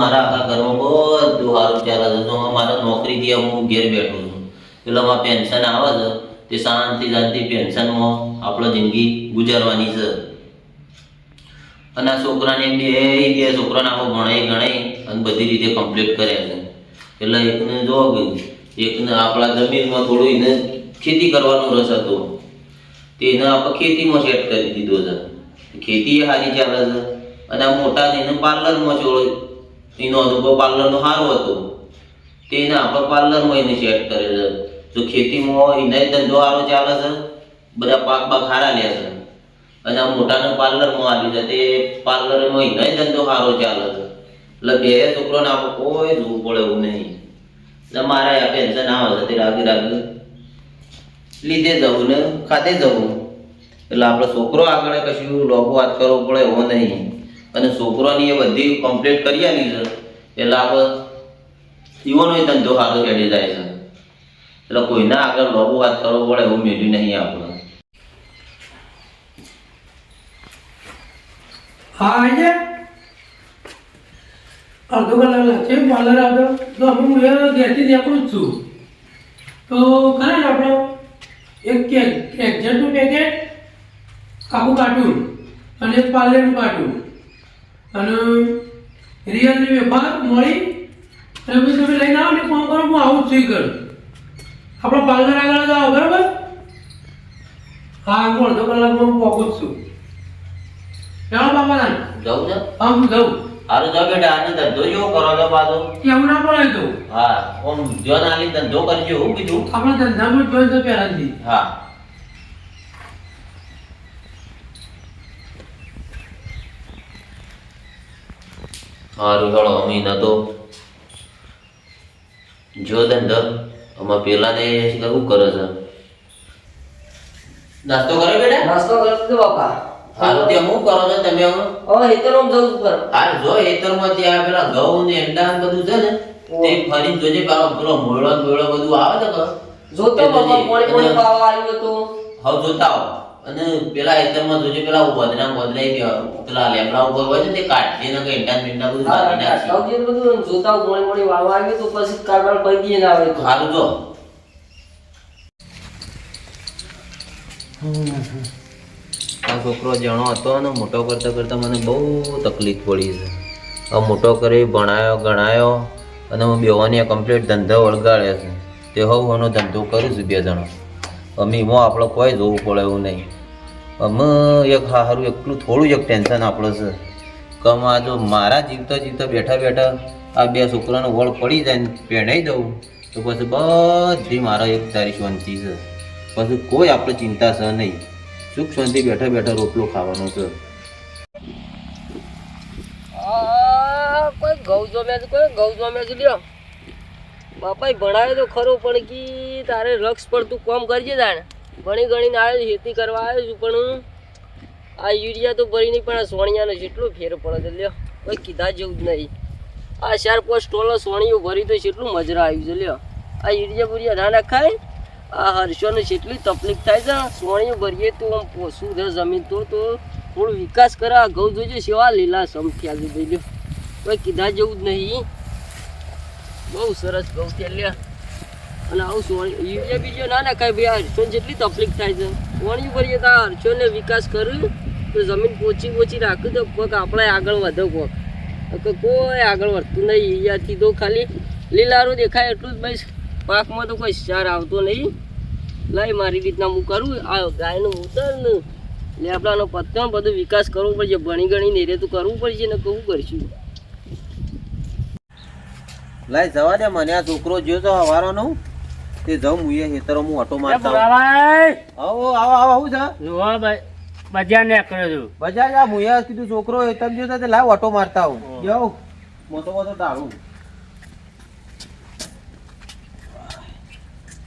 મારા આખા ઘરમાં બધું સારું ચાલે છે. તો મારા નોકરીથી હું ઘેર બેઠો છું. પેલા માં પેન્શન આવે છે. તે શાંતિ શાંતિ પેન્શનમાં આપણે જિંદગી ગુજારવાની છે. અને આ છોકરાને બે બે છોકરાને આપણે ભણાઈ ગણાઈ અને બધી રીતે કમ્પ્લીટ કર્યા છે. એટલે એકને જો એકને આપણા જમીનમાં થોડું એને ખેતી કરવાનો રસ હતો. તે એને આપણે ખેતીમાં સેટ કરી દીધો છે. ખેતી એ સારી ચાલે છે. અને આ મોટા એને પાર્લરમાં ચોળો એનો અનુભવ પાર્લરનો સારો હતો. તેના આપણે પાર્લરમાં એને કરે છે. જો ખેતીમાં એને ધંધો સારો ચાલે છે, બધા પાક બાક સારા લે છે. અને આ મોટાને પાર્લરમાં આવી છે, તે પાર્લરમાં એને ધંધો સારો ચાલે છે. એટલે બે છોકરોને આપણે કોઈ જોવું પડે એવું નહીં. એટલે મારે આ પેન્શન આવે છે, તે રાગી રાગી લીધે જવું ને ખાતે જવું. એટલે આપણો છોકરો આગળ કશું લોકો વાત કરવો પડે એવો નહીં. અને છોકરોની એ બધી કમ્પ્લીટ કરી આવી છે. એટલે આપણે જીવનનો ધંધો સારો હેડી જાય છે. એટલે કોઈના આગળ લોબો વાત કરવો પડે એવું મેળ્યું નહીં આપણે હા આજે અડધો કલાક તો હું ઘેરથી નીકળું જ છું. તો ખરા ને એક કેક એક્ઝેટનું પેકેટ આખું કાર્ટૂન અને એક પાર્લરનું કાર્ટૂન અને રિયલની વેપાર મળી અને પછી તમે લઈને આવો ને ફોન કરો હું આવું જ છું ઘર આપણો પાર્લર આગળ જ આવો બરાબર? હા હું અડધો કલાકમાં હું પહોંચું છું. ચાલો બાપા જવું છે? હા હું જાઉં. સારું જો બેટા આને ધંધો જો કરો તો પાછો. કેવું ના પડે તો. હા ઓમ જો નાલી ધંધો કરજો હું કીધું. આપણે ધંધામાં જોઈ તો પહેલાથી. હા. સારું હેળો અમે નતો જો ધંધો આમાં પેલાને શું કરે છે? નાસ્તો કરે બેટા? નાસ્તો કરી દો બાપા. હાલો તે હું કરો છો તમે હવે હવે હેતરમાં જવું છું પર હાલ જો હેતરમાં ત્યાં પેલા ઘઉં ને એંડા ને બધું છે ને તે ફરી જોજે પેલો પેલો મોયળો મોળો બધું આવે છે કે જોતો બાપા. પોણી પોણી પાવા આવ્યો તો. હવે જોતા આવો. અને પેલા ખેતરમાં જોજે પેલા વધના ગયો પેલા લેમડા ઉપર હોય ને તે કાઢી ને કે એંડા ને બધું કાઢી નાખી સૌથી બધું જોતા પોણી પોણી વાવા આવી તો પછી કારવાર પડી ના આવે તો. સારું જો. આ છોકરો જણો હતો ને મોટો કરતા કરતા મને બહુ તકલીફ પડી છે. આ મોટો કરી ભણાયો ગણાયો અને હું બેવાની કમ્પ્લીટ ધંધો વળગાડ્યો છે. તે હવ એનો ધંધો કરું છું બે જણો. અમે હું આપણે કોઈ જોવું પડે એવું નહીં. અમે એક સારું એકલું થોડું એક ટેન્શન આપણે છે. કે આ જો મારા જીવતા જીવતા બેઠા બેઠા આ બે છોકરાનો વળ પડી જાય ને પહેણાઈ દઉં, તો પછી બધી મારા એક તારી શાંતિ છે. પછી કોઈ આપણે ચિંતા છે નહીં. સુખ શાંતિ બેઠા બેઠા રોટલો ખાવાનો છે. કોઈ જોમે કોઈ ઘઉં જોમે લ્યો. બાપાએ ભણાવ્યો તો ખરો, પણ કી તારે રક્ષ પડતું કોમ કરજે તાણે. ભણી ગણીને આવે ખેતી કરવા આવ્યો છું, પણ આ યુરિયા તો ભરી નહીં, પણ આ સોણિયાનો જેટલો ફેર પડે છે, લ્યો. કોઈ કીધા જેવું જ નહીં. આ ચાર પાંચ ટોલો સોણીઓ ભરી તો જેટલું મજરા આવ્યું છે, લ્યો. આ યુરિયા બુરિયા ના નાખાય? આ હર્ષોને જેટલી તકલીફ થાય છે સોણીઓ ભરીએ તો આમ પોસું છે જમીન તો તો થોડો વિકાસ કરે. આ ઘઉં જોઈજે સેવા લીલા સમ થયા છે, ભાઈ, લ્યો. કોઈ કીધા જેવું જ નહીં. બહુ સરસ ઘઉં છે લ્યો અને આવું સોણી યુરિયા બીજો ના ના કાંઈ ભાઈ આ જેટલી તકલીફ થાય છે, વણ્યું ભરીએ તો આ હર્ષોને વિકાસ કર્યું, તો જમીન પોચી પોચી રાખ્યું તો પગ આપણે આગળ વધો કોક. કોઈ આગળ વધતું નહીં અહીંયાથી તો ખાલી. લીલારું દેખાય એટલું જ બસ. પાકમાં તો કોઈ સાર આવતો નહીં. લઈ મારી રીતના હું કરું, આ ગાયનું ઉતર ને. લેબડાનો પત્તો બધો વિકાસ કરવો પડશે. ભણી ગણી ને તો કરવું પડશે ને કહું કરશું. લાય જવા દે મને. આ છોકરો જ્યો તો હવારોનો. તે જાઉં હું એ ખેતરો હું ઓટો મારતા આવું. ભાઈ આવો આવો આવો આવું છે? જોવા બજાર ને કર્યો છું. બજાર જા મુયા કીધું છોકરો હેતમ તમે જોતા તે લાવ ઓટો મારતા આવું. જાઓ મોટો મોટો દારૂ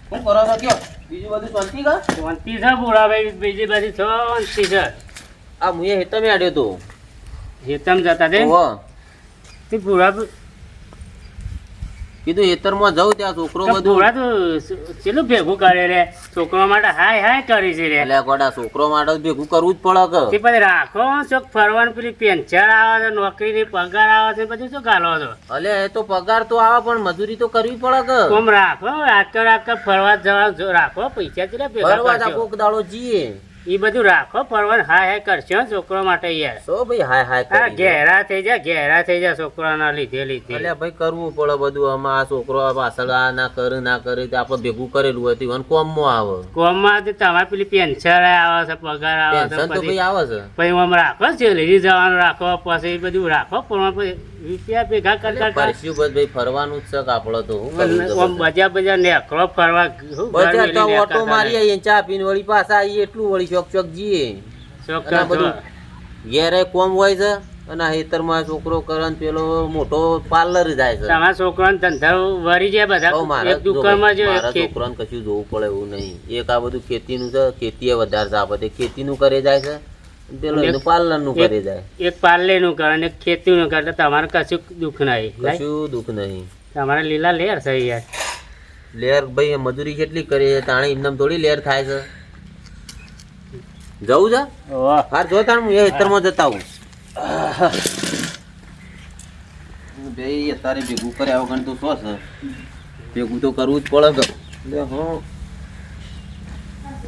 શું કરો છો કયો? બીજું બધું શાંતિ કા શાંતિ છે બોલા ભાઈ બીજી બધી શાંતિ છે. આ મુએ હેતમે આડ્યો તો. હેતમ જતા દે? ઓહો. તે પૂરા કીધું ખેતરમાં જવું ત્યાં છોકરો બધું. ચેલું ભેગું કરે રે? છોકરો માટે હાય હાય કરી છે રે. એટલે ગોડા છોકરો માટે ભેગું કરવું જ પડે કે. પછી રાખો ચોક ફરવાનું પેલી પેન્શન આવે છે નોકરીની પગાર આવે છે બધું શું ગાલો છો? અલે એ તો પગાર તો આવે પણ મજૂરી તો કરવી પડે કે. કોમ રાખો આજકાલ આજકાલ ફરવા જવા રાખો પૈસા કેટલા ભેગા ફરવા કોક દાડો જીએ એ બધું રાખો પરવાન હાય હાય કરશો છોકરો માટે યાર. તો ભાઈ હાય હાય હા ઘેરા થઈ જા ઘેરા થઈ જા છોકરાના લીધે લીધે. અલ્યા ભાઈ કરવું પડે બધું આમાં આ છોકરો પાછળ આ ના કરે ના કરે તો આપણે ભેગું કરેલું હતું અને કોમમાં આવે. કોમમાં તો તમારે પેલી પેન્શન આવે છે પગાર આવે છે તો ભાઈ આવે છે. પછી આમ રાખો છે લીધી જવાનું રાખો પછી બધું રાખો પણ રૂપિયા ભેગા કરતા બસ ભાઈ ફરવાનું જ છે આપણે તો આમ બજા બજા નેકળો ફરવા બજાર તો ઓટો મારી આવીએ ચા પીને વળી પાછા આવીએ એટલું વળી ચોક ચોક જઈએ અને બધું ઘેરે કોમ હોય છે અને આ ખેતરમાં છોકરો કરે પેલો મોટો પાર્લર જાય છે. તમારા છોકરાને ધંધા વરી જાય બધા? એક દુકાનમાં જો મારા છોકરાને કશું જોવું પડે એવું નહીં. એક આ બધું ખેતીનું છે ખેતી એ વધારે છે. આ બધે ખેતીનું કરે જાય છે પેલો એનું પાર્લરનું કરે જાય. એક પાર્લરનું કરે અને એક ખેતી નું કરે. તો તમારે કશું દુઃખ નહીં? કશું દુઃખ નહીં. તમારે લીલા લેર છે યાર. લેર ભાઈ મજૂરી કેટલી કરી છે? તાણે એમને થોડી લેર થાય છે. જવું છે? ઓહ, હા જો તાણ હું એ હેતરમાં જતા હું ભાઈ અત્યારે ભેગું કર્યા વગર તો શું છે ભેગું તો કરવું જ પડે કે લે હા.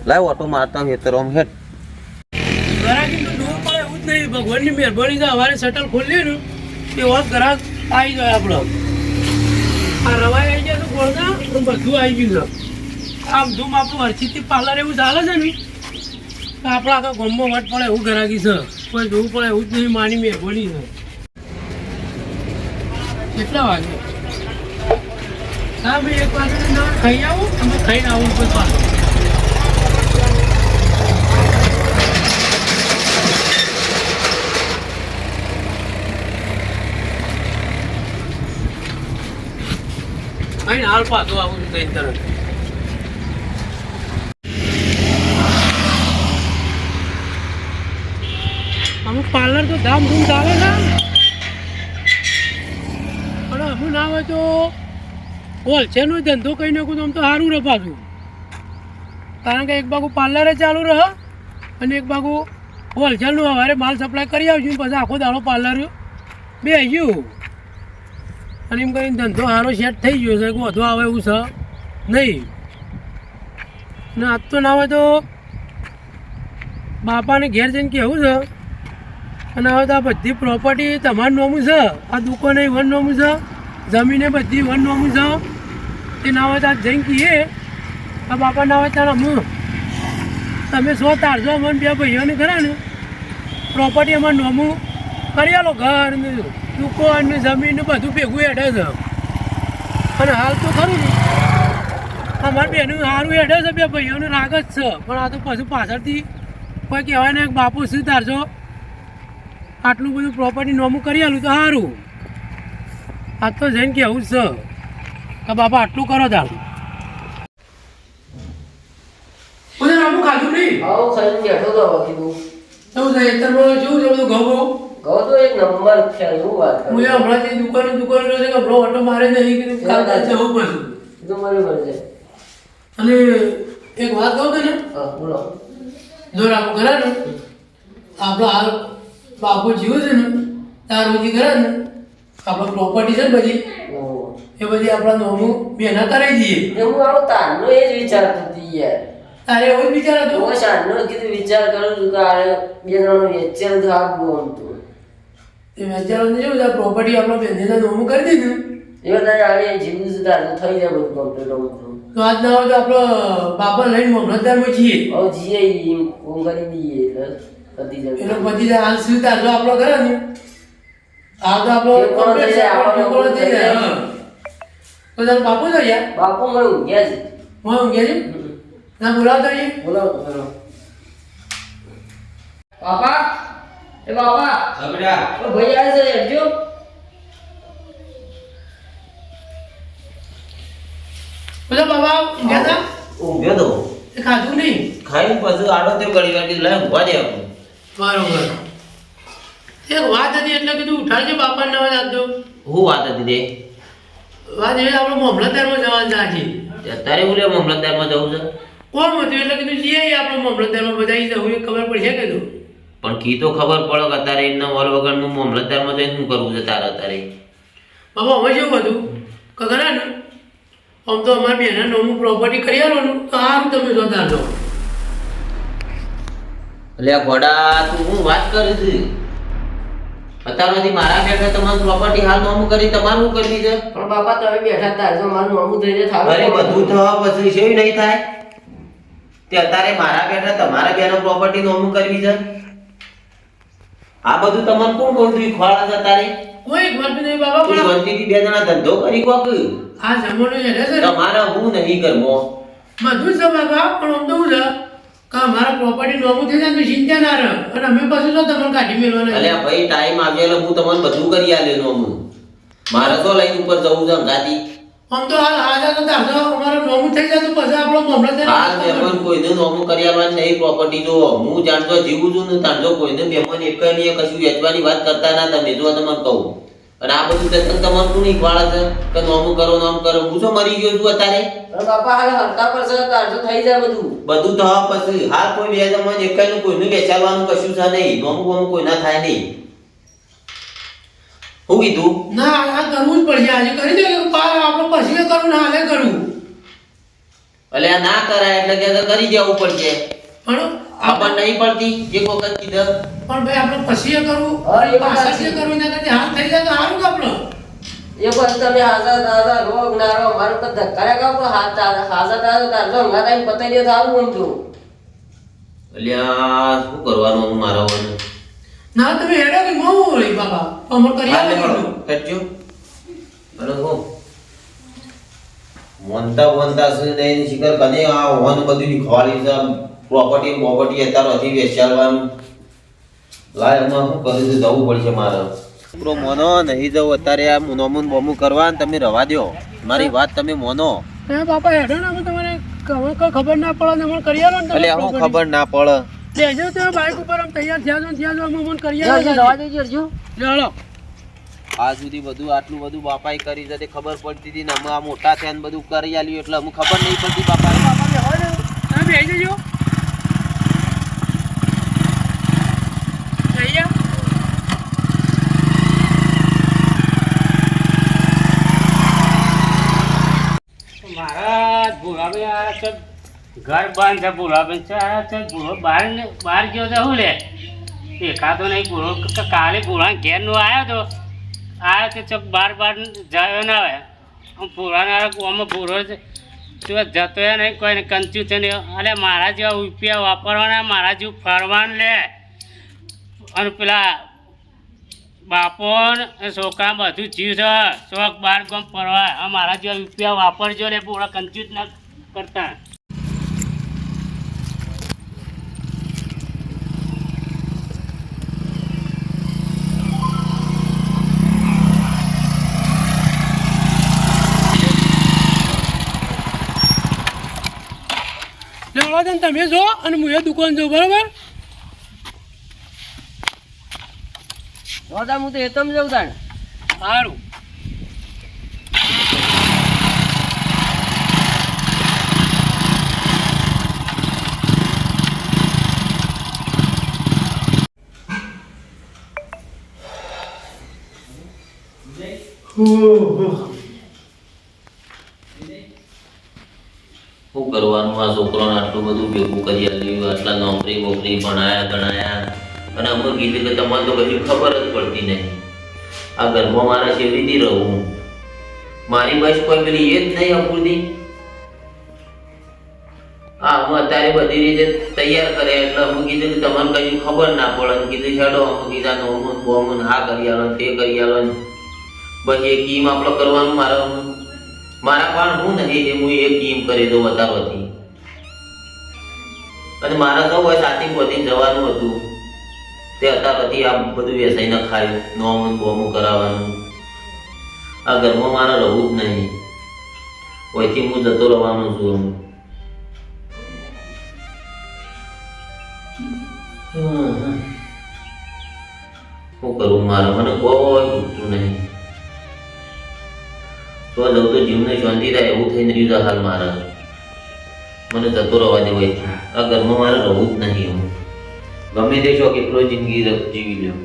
લાવ ઓટો મારતા હું ખેતરમાં હેઠ ઘરાકી નું જોવું પડે એવું જ નહીં. ભગવાનની મહેરબાની છે અમારે શટલ ખોલીએ ને તે વાત ગ્રાહક આવી જાય આપણો આ રવાઈ આવી ગયા તો ગોળના બધું આવી ગયું છે. આમ ધૂમ આપણું હરચીથી પાર્લર એવું ચાલે છે ને આપણા તો ગમો વટ પડે એવું ઘરાકી છે. કોઈ જોવું પડે એવું જ નહીં, માની મેં બોલી છે. કેટલા વાગે? હા ભાઈ એક વાગે ખાઈ આવું તમે ખાઈને આવું કોઈ પાછું. અહીં હાલ પાછું આવું છું તરત અમુક પાર્લર તો ધામધૂમ ચાલે ને પણ અમુક ના હોય તો હોલસેલનો ધંધો કહી નાખું તો આમ તો સારું રહે પાછું. કારણ કે એક બાગુ પાર્લરે ચાલુ રહે અને એક બાગુ હોલસેલનું સવારે માલ સપ્લાય કરી આવશું પછી આખો દાડો પાર્લર બે ગયું અને એમ કરીને ધંધો સારો સેટ થઈ ગયો છે વધુ આવે એવું છે. નહીં. ને આજ તો ના હોય તો બાપાને ઘેર જઈને કેવું છે? અને હવે તો આ બધી પ્રોપર્ટી તમારું નોમું છે? આ દુકાને વન નોમું છે? જમીને બધી વન નોમું છે? તે ના હોય તો જઈને કહીએ. આ બાપા, ના હોય ત્યારે અમે તમે સો તારજો અમને બે ભાઈઓને ખરા ને? પ્રોપર્ટી અમારે નોમું. કરી આલો ઘર ને દુકાન ને જમીન ને બધું ભેગું હેડે છે. અને હાલ તો ખરું ને. અમારે બેનું સારું હેડે છે, બે ભાઈઓને રાગ જ છે. પણ આ તો પછી પાછળથી કોઈ કહેવાય ને બાપુ શું તારજો આટલું બધું પ્રોપર્ટી નોમું કરી આલું તો સારું આ તો જઈને કહેવું જ છે? કે બાપા આટલું કરો તાર. બધું રામું ખાધું નહીં? આવું ખાઈને બેઠો તો જેવું છે બધું ઘઉં તો એક નંબર છે વાત હું એ કરું દુકાન દુકાને રહ્યો છે કે હમણાં ઓટો મારે નહીં ખાતા જવું છે અને એક વાત કહું તને? હા બોલો. જો રાખો ખરા ને આપણો હાલ બાપુ જીવો છે ને તાર બધી કરે ને આપણે પ્રોપર્ટી છે ને બધી એ બધી આપણા નોમું બેના કરાવી દઈએ એવું હું આવું તારનો એ જ વિચાર હતી યાર. તારે એવો જ વિચાર હતો? હું શાનનો કીધું વિચાર કરું છું કે આ બે ત્રણ વેચાણ તો આપવું ગમતું એ વેચારો જેવું છે પ્રોપર્ટી આપણો બેનના નોમું કરી દીધું એ બધા આવે જીવનું છે તારું થઈ જાય બધું કમ્પ્લીટ અમુક તો આજ ના હોય તો આપણો બાપા લઈને મામલતદારમાં જઈએ હવે જઈએ એમ કરી દઈએ એટલે. પતી જાય એનો પછી જાય હાલ સુધી તારજો આપણો કરે ને આ તો આપણો ઠેકોણો થઈ જાય, થઈ. તો તાર બાપુ તો યાર બાપુ મને ઊંઘ્યા છે હું ઊંઘ્યા છે? ના બોલાવતો અહીંયા. બોલો બોલો બાપા? એ બાપા? ઓ ભાઈ આવે છે હેડજો બોલો બાબા ઊંઘ્યા હતા? ઊંઘ્યો તો. એ ખાધું નહીં? ખાઈ પછી આડો તે ઘડી વાર લઈ ઊંઘવા દે આપણે બરોબર. એક વાત હતી એટલે કીધું ઉઠાડજે બાપા નવા હોય હું વાત હતી તે? વાત એટલે આપણે મામલતદારમાં જવાનું છે અત્યારે હું લે મામલતદારમાં જવું છે? કોણ હતું એટલે કીધું જઈએ આપણે મામલતદારમાં બધા જવું એ ખબર પડશે કીધું? પણ કી તો ખબર પડે કે અત્યારે એમના વગર હું મામલતદારમાં જઈને શું કરવું છે તારે અત્યારે? બાબા હવે શું હતું? કે ને આમ તો અમારી બેના નવમું પ્રોપર્ટી કરી આલો તો સારું તમે જોતા છો એટલે ઘોડા તું હું વાત કરી છે? અત્યારથી મારા બેઠા તમારું પ્રોપર્ટી હાલ નોમ કરી તમારું શું કરવી છે? પણ બાપા તમે બેઠા તાર જો મારું નોમું થઈને થાવું અરે બધું થવા પછી છે નહીં થાય? તે અત્યારે મારા બેઠા તમારા બેનો પ્રોપર્ટી નોમું કરવી છે? આ બધું તમને કોણ કોણ તું ખોળા છે તારે કોઈ વાત નહીં બાબા પણ શાંતિથી બે જણા ધંધો કરી કોક? આ જમાનો છે ને. તમારે હું નહીં કરવો? બધું જ છે બાબા પણ હું તો શું છે? કે મારા પ્રોપર્ટી નોમું થઈ જાય તો ચિંતા ના રહે. અને અમે પછી જો તમને કાઢી મેળવાના અલ્યા ભાઈ ટાઈમ એટલે હું તમને બધું કરી આલેલો હું મારે તો લઈને ઉપર જવું છે અંગાથી. આમ તો હાલ હાજર તો તારજો અમારું નોમું થઈ જાય તો પછી આપણો હાલ મહેમાન કોઈને નોમું કરી આલવાની નહીં પ્રોપર્ટી જો હું જાણતો જીવું છું ને તાણજો કોઈને મહેમાન એક નહીં કશું વેચવાની વાત કરતા ના તમે જો તમને કહું. અને આ બધું જતન તમારે શું નહીં વાળા છે? કે નોમું કરો નોમ કરો? હું શું મરી ગયો છું અત્યારે? બાપા હાલ હરતા પર છે તાર જો થઈ જાય બધું. બધું થવા પછી હાલ કોઈ બે જમણ એકાઈનું કોઈનું વેચાવાનું કશું છે નહીં. નોમું બોમું કોઈના થાય નહીં. હું કીધું? ના આ કરવું જ પડશે. આજે કરી દે પાર આપણે પછી કરવું ના હાલે કરવું. એટલે આ ના કરાય એટલે કે તો કરી દેવું પડશે. પણ આપણને નહીં પડતી એક વખત કીધું. પણ ભાઈ આપણે પછી કરવું એ વાત પાછળથી સાચી. કરવું એના કરતા હાલ થઈ જાય તો સારું કે આપણે? એક પછી તમે હાજર દાદા રોગ ના રો મારું તો ધક્કા કાપો હાથ હાજર દાદા તાર જો મારા તાઈ પતાઈ દે થાવું હું છું અલ્યા શું કરવાનું હું મારા વન ના તમે હેડો કે મો વળી બાબા અમર કરી આવો. કરજો અને હું? મોનતા મોનતા છે નહીં શિખર કને આ હોન બધું ખવાલી છે. પ્રોપર્ટી પ્રોપર્ટી અત્યારે હજી વેચાડવાનું લાય એમાં શું કરું છું? જવું પડશે મારે. છોકરો મોનો નહીં જવું અત્યારે આ નોમુન બોમું કરવા ને તમે રવા દો મારી વાત તમે મોનો. બાપા હેડો ને તમારે ખબર ના પડે ને કરી એટલે હું ખબર ના પડે. લેજો તો બાઈક ઉપર આમ તૈયાર થયા છો થયા છો અમે કરી રવા દેજો હરજો. ચાલો આ સુધી બધું આટલું બધું બાપાએ કરી છે ખબર પડતી હતી ને અમે આ મોટા થયા ને બધું કરી આલ્યું એટલે અમુક ખબર નહીં પડતી બાપાએ. બાપા બેસી જજો જઈએ મારા ભૂરાભાઈ આ છે ઘર બંધ છે છે આ છે ભૂરો બહાર બહાર ગયો તો શું લે? દેખાતો નહીં ક- કાલે ભૂરા ઘેર નો આવ્યો તો? આવ્યો તો ચક બાર બાર જયો ના આવે આમ ભૂરાના આમાં તું જતો નહીં, કોઈને કંચું છે નહીં અરે મારા જેવા રૂપિયા વાપરવાના, મારા જેવું ફરવાનું લે. અને પેલા બાપો છોકરા બધું જીવ છે. શોખ બાર ગમ ફરવા. મારા જેવા રૂપિયા વાપરજો ને પૂરા કન્ફ્યુઝ ના કરતા. લેવા દે તમે જો અને હું એ દુકાન જો બરાબર? દાદા હું તો હેતમ જઉં તાણ. સારું. શું આ છોકરાને આટલું બધું ભેગું કરી આવ્યું આટલા નોકરી બોકરી ભણાયા, ગણાયા. અને અમે કીધું કે તમારે તો કશું ખબર જ પડતી નહીં. આ ઘરમાં મારા કેવી રીતે રહું? મારી બસ કોઈ પેલી એ જ નહીં અપૂરતી? હા, હું અત્યારે બધી રીતે તૈયાર કરે એટલે અમે કીધું કે તમને કશું ખબર ના પડે. કીધું, છેડો, અમુક કીધા નોમન બોમન હા કરી આલો તે કરી આલો પછી એ કીમ આપણે કરવાનું મારા મારા પણ હું નહીં એ હું એ કીમ કરી દઉં વધારવાથી અને મારા તો હોય સાથી પહોંચી જવાનું હતું. તે હતા પછી આ બધું વેસાઈ ન ખાયું, નોમું બોમું કરાવવાનું. આ ઘરમાં મારે રહું જ નહીં. ઓયથી હું જતો રહેવાનો છું. શું કરું મારે? મને કોઈ પૂછતું નહીં. તો જવું તો જીવને શાંતિ થાય એવું થઈને રહ્યું હાલ મારા. મને જતો રહેવા દેવાય. આ ઘરમાં મારે રહું જ નહીં હું ગમે તે છો કેટલો જિંદગી જીવી લ્યો.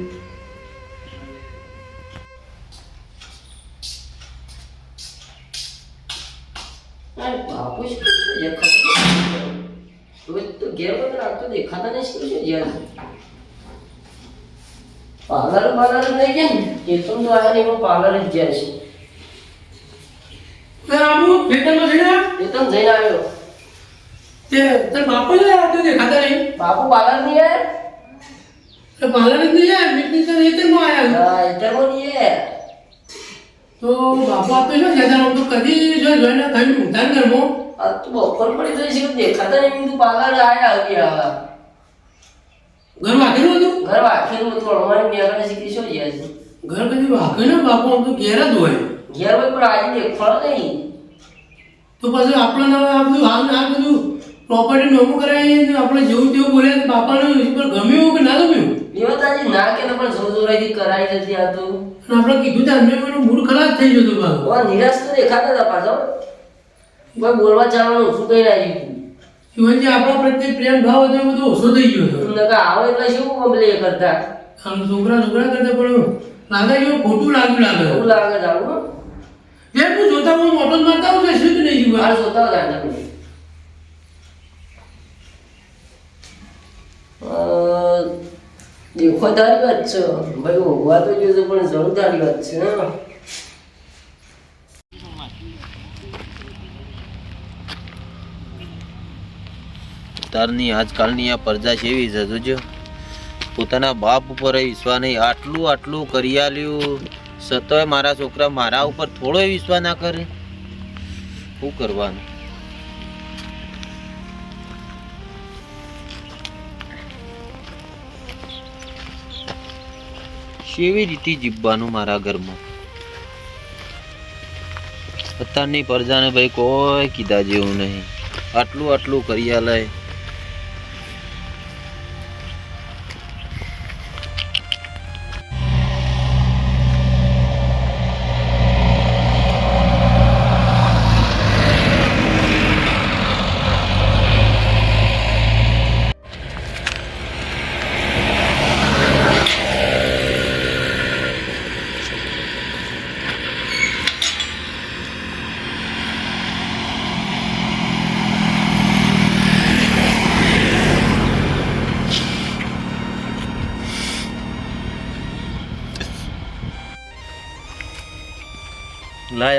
દેખાતા નહીં યાર. પાર્લર પાર્લર નહીં કે ને કેતન તો આવ્યા નહીં પણ પાર્લર જ ગયા છે. કેતન જઈને આવ્યો. તે તાર બાપુ જ આવ્યો તો દેખાતા નહીં બાપુ પાર્લર નહીં આવ્યા તો પાર્લર જ નહીં યાર મીટિંગ તો ખેતરમાં આવ્યા હા એટલે નહીં આવ્યા તો બાપા આપે શું જતા તો કદી જો જોઈને ઊંઘતા ને ઘરમાં. આ તો બપોર પડી ગઈ છે દેખાતા નહીં તું પાર્લર આવ્યા આવી આવા ઘર વાગેલું હતું? ઘર વાંખેલું હતું અમારી મેઘાને શીખી શું ગયા છે? ઘર કદી ને બાપો? આમ તો ઘેર જ હોય. ઘેર હોય પણ આજે દેખવાડો નહીં. તો પછી આપણને આ બધું હાલ આ બધું પ્રોપર્ટી નોમું કરાવીએ ને આપણે જેવું તેવું બોલે બાપાને પણ ગમ્યું કે ના ગમ્યું? દેવતાજી ના કે પણ જોર જોરાથી કરાઈ નથી આ અને આપણે કીધું તો અમને એનો મૂડ ખરાબ થઈ ગયો હતો બાપુ. ઓ નિરાશ તો દેખાતા હતા પાછો કોઈ બોલવા ચાલવાનું ઓછું રહ્યા છે? શિવજી આપણા પ્રત્યે પ્રેમ ભાવ હતો એ બધો ઓછો થઈ ગયો હતો. નકા આવો એટલે શું કમ્પ્લે કરતા? આમ છોકરા છોકરા કરતા પણ લાગે એવું ખોટું લાગ્યું લાગે. એવું લાગે આવું જે તું જોતા હું મોટો મારતા હું શું નહીં બાર જીવવા જોતા હતા દેખો તારી વાત છે. ભાઈ હોવા તો જોઈએ પણ જરૂર તારી વાત છે તારની આજકાલની આ પ્રજા કેવી છે, જોજો. પોતાના બાપ ઉપર વિશ્વાસ નહીં, આટલું આટલું કરી આલ્યું. સતોય મારા છોકરા મારા ઉપર થોડોય વિશ્વાસ ના કરે. શું કરવાનું? કેવી રીતે જીવવાનું મારા ઘરમાં? અત્યારની પ્રજાને ભાઈ કોઈ કીધા જેવું નહીં. આટલું આટલું કરી આલે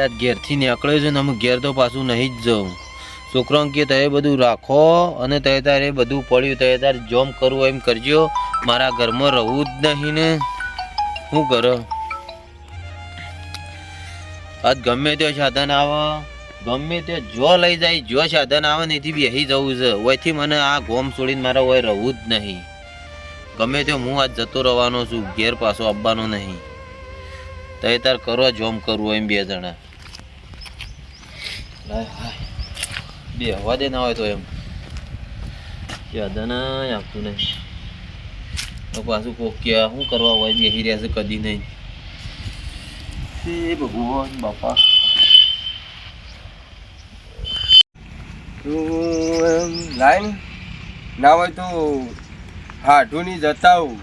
આજ ઘેરથી નીકળ્યો છે ને હું ઘેર તો પાછું નહીં જ જાઉં છોકરો કે તમે બધું રાખો અને તે તારે બધું પડ્યું તે તારે જોમ કરવું એમ કરજો. મારા ઘરમાં રહવું જ નહીં ને. શું કરો? આજ ગમે તે સાધન આવે, ગમે તે જો લઈ જાય, જો સાધન આવે ને એથી બેસી જવું છે. ઓયથી મને આ ગોમ છોડીને મારા ઓય રહવું જ નહીં. ગમે તે હું આજ જતો રહેવાનો છું, ઘેર પાછો આવવાનો નહીં. તય તાર કરો જોમ કરવું એમ બે જણા. બે હવા દે ના હોય તો એમ. યાદના આપતું નહીં. તો પાછું કોક કે શું કરવા હોય? બેસી રહ્યા છે કદી નહીં. હે ભગવાન બાપા. તું લાઈન ના હોય તો હાઠુની જતા હું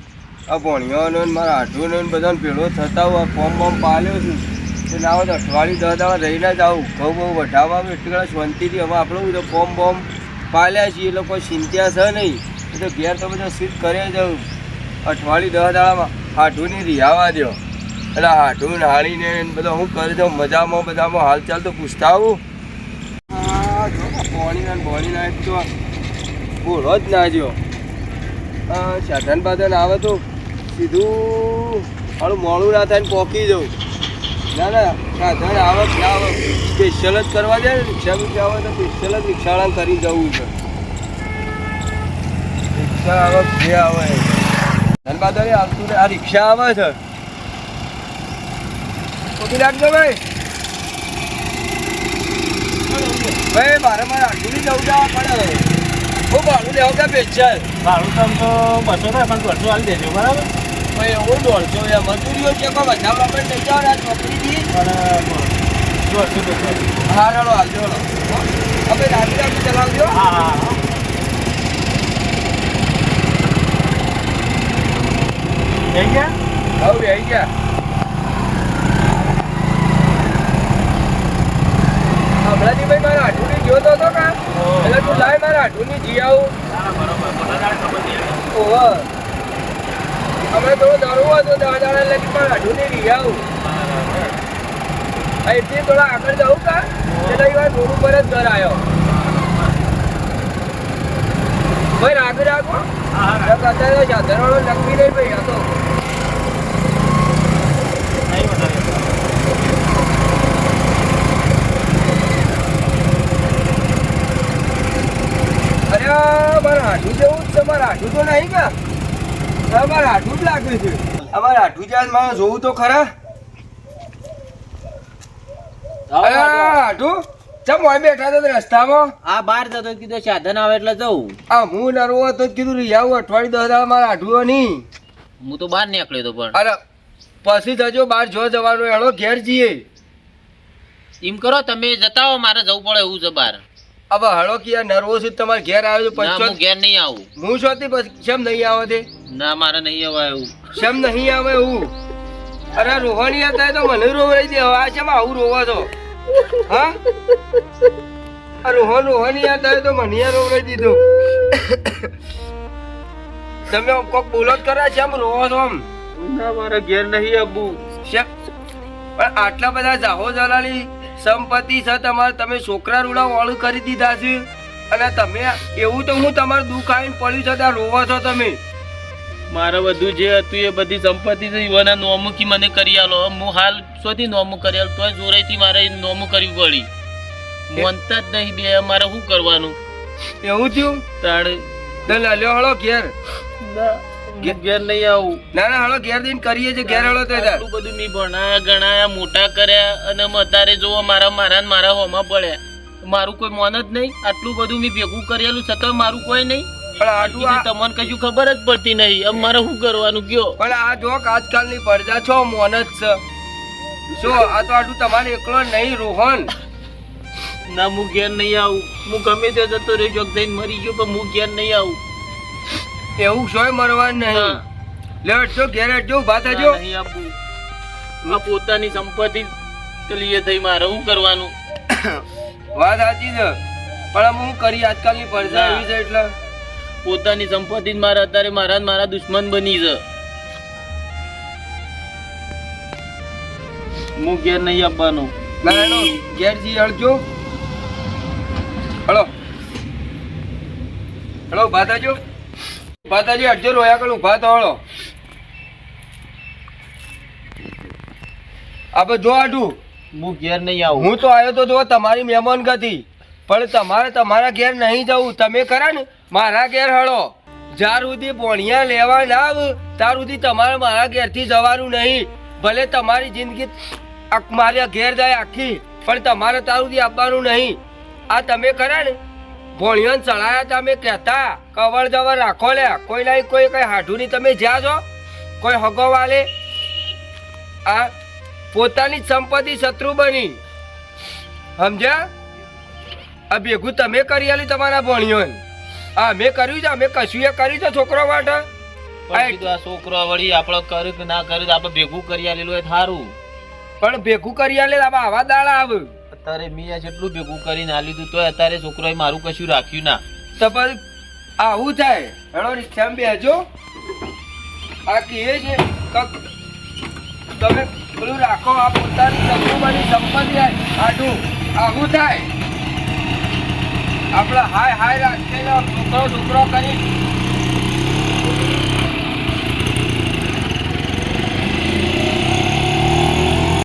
આ ભણ્યો મારા ને બધાને ભેળો થતા હું આ ફોર્મ બોમ પાલ્યો છું. તે હોય તો અઠવાડિયું દસ દાડા રહીને જ આવું. ઘઉં બહુ વઢાવવા આવે એટલે શાંતિથી હવે આપણે બધું ફોર્મ બોમ પાલ્યા છીએ. એ લોકો ચિંત્યા છે નહીં. એ તો ઘેર તો બધા સિદ્ધ કરે જવું અઠવાડિયું દસ દાડામાં હાઢુની રિહાવા દો એટલે હાઠું નાળીને બધા હું કરી દઉં. મજામાં બધામાં હાલચાલ તો પૂછતા આવું આ જો બોણી ના એક તો બોલો જ ના જો સાધન બાધન આવે તો સીધું હાલું મોડું ના થાય ને પોકી જવું. ના ના આવે ના આવક સ્પેશિયલ જ કરવા જાય ને રિક્ષા બિક્ષા આવે તો સ્પેશિયલ જ રિક્ષાવાળા કરી જવું છે. રિક્ષા આવક જે આવે. આવતું આ રિક્ષા આવે છે. પોકી રાખજો ભાઈ. ભાઈ, મારે મારે આટલું જવું જવા પડે. હું ભાડું લેવું કે સ્પેશિયલ ભાડું તમ તો બસો થાય પણ દોઢસો હાલી દેજો, બરાબર? ભાઈ દોઢસો યાર મજૂરીઓ છે કોઈ વધારવા પણ નહીં જાવ આ છોકરીથી હા રડો હાલ હો? હવે રાત્રે આપણે ચલાવજો હા હા હા. જઈ ગયા? હવે આવી ગયા. હમણાંથી ભાઈ મારા હાડુની જોતો હતો કા? એટલે તું લાય મારા આઠુની જી આવું હા બરોબર. ઓહો. અમે તો દરવું હતો દસ દાડા લગી મારા નહીં રહી આવું. અહીંથી થોડા આગળ જવું કા? એટલે વાર રોડ ઉપર જ ઘર આવ્યો ભાઈ રાગ રાખો અત્યારે સાધારણ નક્કી નહીં ભાઈ આ તો. અરે મારા હાડું જેવું જ છે મારા હાડું તો નહીં કા? હા મારા હાડું જ લાગે છે. અમારા મારે જોવું તો ખરા. અરે ચમ મોય બેઠા હતા રસ્તામાં? આ બહાર જતો કીધું સાધન આવે એટલે જવું આ હું નરવો હતો કીધું આવું અઠવાડિયું દસ મારા હાડું નહીં. હું તો બહાર નીકળ્યો તો પણ. અરે પછી જજો બાર જો જવાનું એનો ઘેર જઈએ. એમ કરો તમે જતા હો મારે જવું પડે એવું છે બહાર. હવે હળો કે યાર નર્વો છે તમારે ઘેર આવ્યો પછી ઘેર નહીં આવું. હું શોધી પછી કેમ નહીં આવે તે ના મારે નહીં આવવા એવું. શેમ નહીં આવે એવું? અરે રોહણી હતા તો મને રોવરાઈ દે હવે આ શેમ આવું રોવા છો? હા? આ રોહન રોહણી હતા તો મને રોવરાઈ દીધું. તમે કોક બોલો જ છે આમ રોવો છો આમ? ના મારે ઘેર નહીં આવવું. શેમ? પણ આટલા બધા જાહો જલાલી સંપત્તિ છે તમારે તમે છોકરા રૂડા વાળું કરી દીધા છે. અને તમે એવું તો હું તમારું દુઃખ આવીને પડ્યું છે ત્યાં રોવો છો તમે. મારે બધું જે હતું એ બધી સંપત્તિ છે ઈવાના નોમુકી મને કરી આલો. હું હાલ શોધી નોમું કરી આલો. તોય જોરેથી મારે નોમું કરવી પડી મોનતા જ નહીં બે મારે શું કરવાનું? એવું થયું? તાણે તો લ્યો હળો ઘેર. હું ઘેર નહીં આવું. ના ના હળો ઘેર દઈને કરીએ છે ઘેર હળો તો. આટલું બધું મેં ભણાયા ગણાયા મોટા કર્યા અને અત્યારે જોવો મારા મારા ને મારા હોમાં પડ્યા. મારું કોઈ મોન જ નહીં. આટલું બધું મેં ભેગું કરેલું છતાં મારું કોઈ નહીં. પણ આટલું આ તમને કશું ખબર જ પડતી નહીં. હવે મારે શું કરવાનું? કયો પણ આ જોક આજકાલની પ્રજા છો મોન જ છે જો આ તો આટલું તમારે એકલો નહીં રોહન? ના હું ઘેર નહીં આવું. હું ગમે તે જતો રહ્યો થઈને મરી ગયો પણ હું ઘેર નહીં આવું. એવું શોય મરવાનું નહીં. લેટ જો ઘેર હટજો ઊભા ના, નહીં આપું. આ પોતાની સંપત્તિ પેલી થઈ મારે. શું કરવાનું? વાત સાચી છે. પણ હું કરી આજકાલની પ્રજા ના. એવી છે એટલે. પોતાની સંપત્તિ જ મારા અત્યારે મારા મારા દુશ્મન બની છે. હું ઘેર નહીં આપવાનું ના એનો ઘેર જી હળજો. હળો. હળો ભાતાજો ભાતાજી ઊભા રોયા કરું. ભાત હળો. આપણે જો આટું હું ઘેર નહીં આવું. હું તો આવ્યો તો જો તમારી મહેમાન ગતિ પણ તમારે તમારા ઘેર નહીં જવું. તમે ખરા ને? મારા ઘેર હળો. જ્યાર સુધી બોણિયા લેવા ના ત્યાર સુધી તમારે મારા ઘેરથી જવાનું નહીં. ભલે તમારી જિંદગી મારે ઘેર જાય આખી, પણ તમારે ત્યાર સુધી આપવાનું નહીં. આ તમે ખરા ને? ભોણિયાને ચડાયા તમે કહેતા કવર જવર રાખો લે. કોઈ નહીં કોઈ કઈ નહીં. તમે જ્યાં છો કોઈ હગો વાલે. આ પોતાની સંપત્તિ શત્રુ બની. સમજ્યા? આ ભેગું તમે કરી આલી તમારા ભણ્યો આ મેં કર્યું છે અમે કશું એ કર્યું છે છોકરો માટે? આ છોકરો વળી આપણે કર્યું કે ના કર્યું આપણે ભેગું કરી આલેલું હોય સારું પણ ભેગું કરી આલે આપણે આવા દાડા આવે. અત્યારે મેં જેટલું ભેગું કરીને આલી દીધું તો અત્યારે છોકરોએ મારું કશું રાખ્યું ના. તો પછી આવું થાય. હેડો રિક્ષામાં બેજો આ કહે છે તમે પેલું રાખો આ પોતાની સંપત્તિ સંપત્તિ આડું. આવું થાય. આપણે હાય હાય રાખીને છોકરો છોકરો કરી